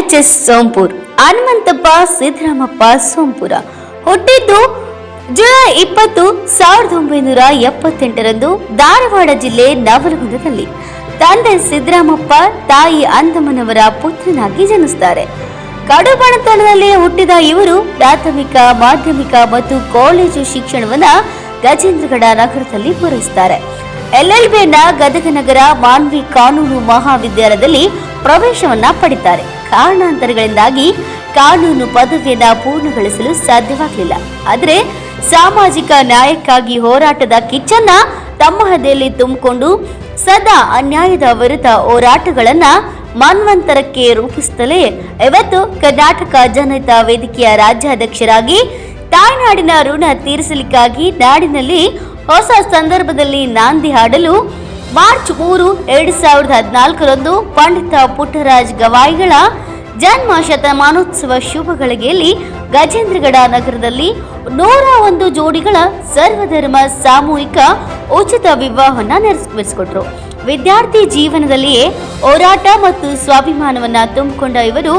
H S Sompur, Hanumanthappa, Siddaramappa Sompura. ಹುಟ್ಟಿದ್ದು July ಇಪ್ಪತ್ತು, ಸಾವಿರದ ಒಂಬೈನೂರ ಎಪ್ಪತ್ತೆಂಟರಂದು ಧಾರವಾಡ ಜಿಲ್ಲೆ ನವಲಗುಂದದಲ್ಲಿ. ತಂದೆ ಸಿದ್ದರಾಮಪ್ಪ, ತಾಯಿ ಅಂದಮ್ಮನವರ ಪುತ್ರನಾಗಿ ಜನಿಸುತ್ತಾರೆ ಕಡುಬಣತನದಲ್ಲಿ ಹುಟ್ಟಿದ ಇವರು ಪ್ರಾಥಮಿಕ, ಮಾಧ್ಯಮಿಕ ಮತ್ತು ಕಾಲೇಜು ಶಿಕ್ಷಣವನ್ನು ಗಜೇಂದ್ರಗಡ ನಗರದಲ್ಲಿ ಪೂರೈಸುತ್ತಾರೆ ಎಲ್ಎಲ್ಬಿಯನ್ನ ಗದಗ ನಗರ ಮಾನ್ವಿ ಕಾನೂನು ಮಹಾವಿದ್ಯಾಲಯದಲ್ಲಿ ಪ್ರವೇಶವನ್ನ ಪಡಿತಾರೆ. ಕಾರಣಾಂತರಗಳಿಂದಾಗಿ ಕಾನೂನು ಪದವಿಯನ್ನ ಪೂರ್ಣಗೊಳಿಸಲು ಸಾಧ್ಯವಾಗಲಿಲ್ಲ. ಆದರೆ ಸಾಮಾಜಿಕ ನ್ಯಾಯಕ್ಕಾಗಿ ಹೋರಾಟದ ಕಿಚ್ಚನ್ನ ತಮ್ಮ ಹದೆಯಲ್ಲಿ ತುಂಬಿಕೊಂಡು ಸದಾ ಅನ್ಯಾಯದ ವಿರುದ್ಧ ಹೋರಾಟಗಳನ್ನ ಮನ್ವಂತರಕ್ಕೆ ರೂಪಿಸುತ್ತಲೇ ಇವತ್ತು ಕರ್ನಾಟಕ ಜನತಾ ವೇದಿಕೆಯ ರಾಜ್ಯಾಧ್ಯಕ್ಷರಾಗಿ ತಾಯ್ನಾಡಿನ ಋಣ ತೀರಿಸಲಿಕ್ಕಾಗಿ ನಾಡಿನಲ್ಲಿ ಹೊಸ ಸಂದರ್ಭದಲ್ಲಿ ನಾಂದಿ ಹಾಡಲು ಮಾರ್ಚ್ ಮೂರು, ಎರಡು ಸಾವಿರದ ಹದಿನಾಲ್ಕರಂದು ಪಂಡಿತ ಪುಟ್ಟರಾಜ್ ಗವಾಯಿಗಳ ಜನ್ಮ ಶತಮಾನೋತ್ಸವ ಶುಭಗಳಿಗೆಯಲ್ಲಿ ಗಜೇಂದ್ರಗಡ ನಗರದಲ್ಲಿ ನೂರ ಒಂದು ಜೋಡಿಗಳ ಸರ್ವಧರ್ಮ ಸಾಮೂಹಿಕ ಉಚಿತ ವಿವಾಹವನ್ನು ನೆರವೇರಿಸಿಕೊಟ್ರು. ವಿದ್ಯಾರ್ಥಿ ಜೀವನದಲ್ಲಿಯೇ ಹೋರಾಟ ಮತ್ತು ಸ್ವಾಭಿಮಾನವನ್ನ ತುಂಬಿಕೊಂಡ ಇವರು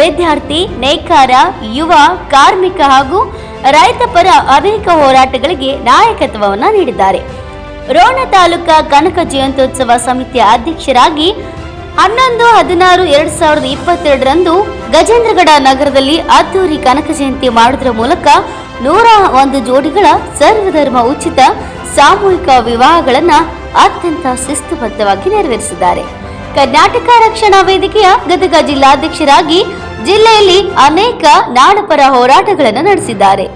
ವಿದ್ಯಾರ್ಥಿ, ನೇಕಾರ, ಯುವ, ಕಾರ್ಮಿಕ ಹಾಗೂ ರೈತ ಪರ ಅನೇಕ ಹೋರಾಟಗಳಿಗೆ ನಾಯಕತ್ವವನ್ನು ನೀಡಿದ್ದಾರೆ. ರೋಣ ತಾಲೂಕಾ ಕನಕ ಜಯಂತ್ಯೋತ್ಸವ ಸಮಿತಿಯ ಅಧ್ಯಕ್ಷರಾಗಿ ಹನ್ನೊಂದು, ಹದಿನಾರು, ಎರಡ್ ಸಾವಿರದ ಇಪ್ಪತ್ತೆರಡರಂದು ಗಜೇಂದ್ರಗಡ ನಗರದಲ್ಲಿ ಅದ್ದೂರಿ ಕನಕ ಜಯಂತಿ ಮಾಡುವುದರ ಮೂಲಕ ನೂರ ಒಂದು ಜೋಡಿಗಳ ಸರ್ವಧರ್ಮ ಉಚಿತ ಸಾಮೂಹಿಕ ವಿವಾಹಗಳನ್ನು ಅತ್ಯಂತ ಶಿಸ್ತುಬದ್ಧವಾಗಿ ನೆರವೇರಿಸಿದ್ದಾರೆ. ಕರ್ನಾಟಕ ರಕ್ಷಣಾ ವೇದಿಕೆಯ ಗದಗ ಜಿಲ್ಲಾಧ್ಯಕ್ಷರಾಗಿ ಜಿಲ್ಲೆಯಲ್ಲಿ ಅನೇಕ ನಾಡಪರ ಹೋರಾಟಗಳನ್ನು ನಡೆಸಿದ್ದಾರೆ.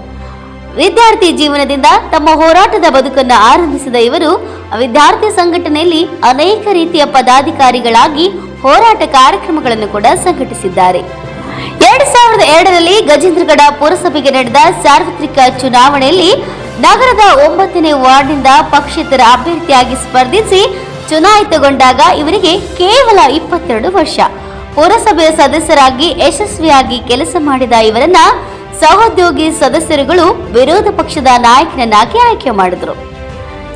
ವಿದ್ಯಾರ್ಥಿ ಜೀವನದಿಂದ ತಮ್ಮ ಹೋರಾಟದ ಬದುಕನ್ನು ಆರಂಭಿಸಿದ ಇವರು ವಿದ್ಯಾರ್ಥಿ ಸಂಘಟನೆಯಲ್ಲಿ ಅನೇಕ ರೀತಿಯ ಪದಾಧಿಕಾರಿಗಳಾಗಿ ಹೋರಾಟ ಕಾರ್ಯಕ್ರಮಗಳನ್ನು ಕೂಡ ಸಂಘಟಿಸಿದ್ದಾರೆ. ಎರಡ್ ಸಾವಿರದ ಎರಡರಲ್ಲಿ ಗಜೇಂದ್ರಗಡ ಪುರಸಭೆಗೆ ನಡೆದ ಸಾರ್ವತ್ರಿಕ ಚುನಾವಣೆಯಲ್ಲಿ ನಗರದ ಒಂಬತ್ತನೇ ವಾರ್ಡ್ನಿಂದ ಪಕ್ಷೇತರ ಅಭ್ಯರ್ಥಿಯಾಗಿ ಸ್ಪರ್ಧಿಸಿ ಚುನಾಯಿತಗೊಂಡಾಗ ಇವರಿಗೆ ಕೇವಲ ಇಪ್ಪತ್ತೆರಡು ವರ್ಷ. ಪುರಸಭೆಯ ಸದಸ್ಯರಾಗಿ ಯಶಸ್ವಿಯಾಗಿ ಕೆಲಸ ಮಾಡಿದ ಇವರನ್ನ ಸಹೋದ್ಯೋಗಿ ಸದಸ್ಯರುಗಳು ವಿರೋಧ ಪಕ್ಷದ ನಾಯಕನನ್ನಾಗಿ ಆಯ್ಕೆ ಮಾಡಿದರು.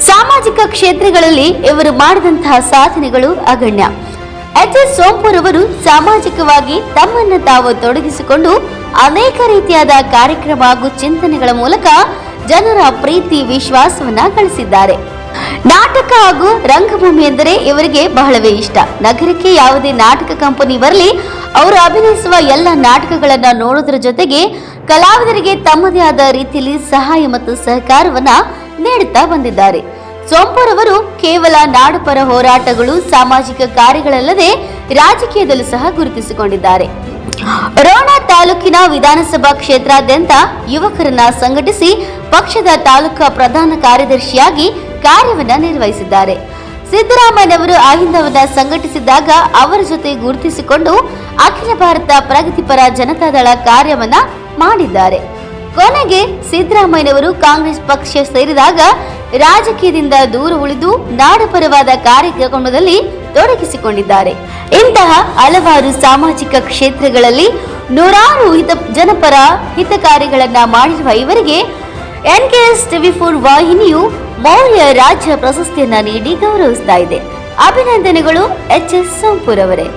ಸಾಮಾಜಿಕ ಕ್ಷೇತ್ರಗಳಲ್ಲಿ ಇವರು ಮಾಡಿದಂತಹ ಸಾಧನೆಗಳು ಅಗಣ್ಯ. ಎಚ್ ಎಸ್ ಸೋಂಪುರ್ ಅವರು ಸಾಮಾಜಿಕವಾಗಿ ತಮ್ಮನ್ನು ತಾವು ತೊಡಗಿಸಿಕೊಂಡು ಅನೇಕ ರೀತಿಯಾದ ಕಾರ್ಯಕ್ರಮ ಹಾಗೂ ಚಿಂತನೆಗಳ ಮೂಲಕ ಜನರ ಪ್ರೀತಿ, ವಿಶ್ವಾಸವನ್ನ ಗಳಿಸಿದ್ದಾರೆ. ನಾಟಕ ಹಾಗೂ ರಂಗಭೂಮಿ ಎಂದರೆ ಇವರಿಗೆ ಬಹಳವೇ ಇಷ್ಟ. ನಗರಕ್ಕೆ ಯಾವುದೇ ನಾಟಕ ಕಂಪನಿ ಬರಲಿ ಅವರು ಅಭಿನಯಿಸುವ ಎಲ್ಲ ನಾಟಕಗಳನ್ನು ನೋಡೋದ್ರ ಜೊತೆಗೆ ಕಲಾವಿದರಿಗೆ ತಮ್ಮದೇ ಆದ ರೀತಿಯಲ್ಲಿ ಸಹಾಯ ಮತ್ತು ಸಹಕಾರವನ್ನ ನೀಡುತ್ತಾ ಬಂದಿದ್ದಾರೆ. ಸೋಂಪುರ್ ಅವರು ಕೇವಲ ನಾಡುಪರ ಹೋರಾಟಗಳು, ಸಾಮಾಜಿಕ ಕಾರ್ಯಗಳಲ್ಲದೆ ರಾಜಕೀಯದಲ್ಲೂ ಸಹ ಗುರುತಿಸಿಕೊಂಡಿದ್ದಾರೆ. ರೋಣ ತಾಲೂಕಿನ ವಿಧಾನಸಭಾ ಕ್ಷೇತ್ರಾದ್ಯಂತ ಯುವಕರನ್ನ ಸಂಘಟಿಸಿ ಪಕ್ಷದ ತಾಲೂಕಾ ಪ್ರಧಾನ ಕಾರ್ಯದರ್ಶಿಯಾಗಿ ಕಾರ್ಯವನ್ನ ನಿರ್ವಹಿಸಿದ್ದಾರೆ. ಸಿದ್ದರಾಮಯ್ಯನವರು ಅಹಿಂದವನ ಸಂಘಟಿಸಿದಾಗ ಅವರ ಜೊತೆ ಗುರುತಿಸಿಕೊಂಡು ಅಖಿಲ ಭಾರತ ಪ್ರಗತಿಪರ ಜನತಾದಳ ಕಾರ್ಯವನ್ನ ಮಾಡಿದ್ದಾರೆ. ಕೊನೆಗೆ ಸಿದ್ದರಾಮಯ್ಯನವರು ಕಾಂಗ್ರೆಸ್ ಪಕ್ಷ ಸೇರಿದಾಗ ರಾಜಕೀಯದಿಂದ ದೂರ ಉಳಿದು ನಾಡಪರವಾದ ಕಾರ್ಯಕ್ರಮದಲ್ಲಿ ತೊಡಗಿಸಿಕೊಂಡಿದ್ದಾರೆ. ಇಂತಹ ಹಲವಾರು ಸಾಮಾಜಿಕ ಕ್ಷೇತ್ರಗಳಲ್ಲಿ ನೂರಾರು ಹಿತ ಜನಪರ ಹಿತ ಕಾರ್ಯಗಳನ್ನ ಮಾಡಿರುವ ಇವರಿಗೆ ಎನ್ಕೆಎಸ್ ಟಿವಿ ಫೋರ್ ವಾಹಿನಿಯು ಮೌರ್ಯ ರಾಜ್ಯ ಪ್ರಶಸ್ತಿಯನ್ನ ನೀಡಿ ಗೌರವಿಸ್ತಾ ಇದೆ. ಅಭಿನಂದನೆಗಳು ಎಚ್ ಎಸ್ ಸೋಂಪುರ್ ಅವರೇ